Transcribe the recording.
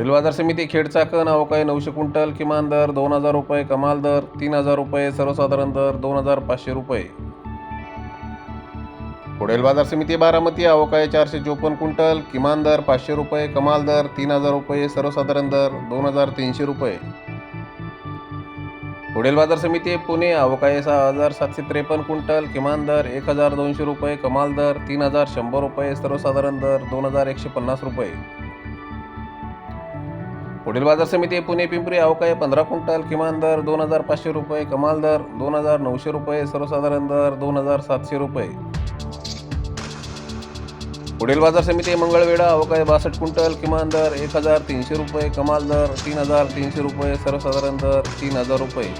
पुढील बाजार समिती खेडचाकण कण अवकाळी नऊशे क्विंटल किमान दर दोन हजार रुपये कमाल दर तीन हजार रुपये सर्वसाधारण दर दोन हजार पाचशे रुपये. पुढील बाजार समिती बारामती अवकाळी चारशे चोपन्न क्विंटल किमान दर पाचशे रुपये कमाल दर तीन हजार रुपये सर्वसाधारण दर दोन हजार तीनशे रुपये. पुढील बाजार समिती पुणे अवकाळी सहा हजार सातशे त्रेपन्न क्विंटल किमान दर एक हजार दोनशे रुपये कमाल दर तीन हजार शंभर रुपये सर्वसाधारण दर दोन हजार एकशे पन्नास रुपये. पुढील बाजार समिती पुणे पिंपरी अवकाळी पंधरा क्विंटल किमान दर दोन हजार पाचशे रुपये कमाल दर दोन हजार नऊशे रुपये सर्वसाधारण दर दोन हजार सातशे रुपये. पुढील बाजार समिती मंगळवेढा अवकाळी बासष्ट क्विंटल किमान दर एक हजार तीनशे रुपये कमाल दर तीन हजार तीनशे रुपये सर्वसाधारण दर तीन हजार रुपये.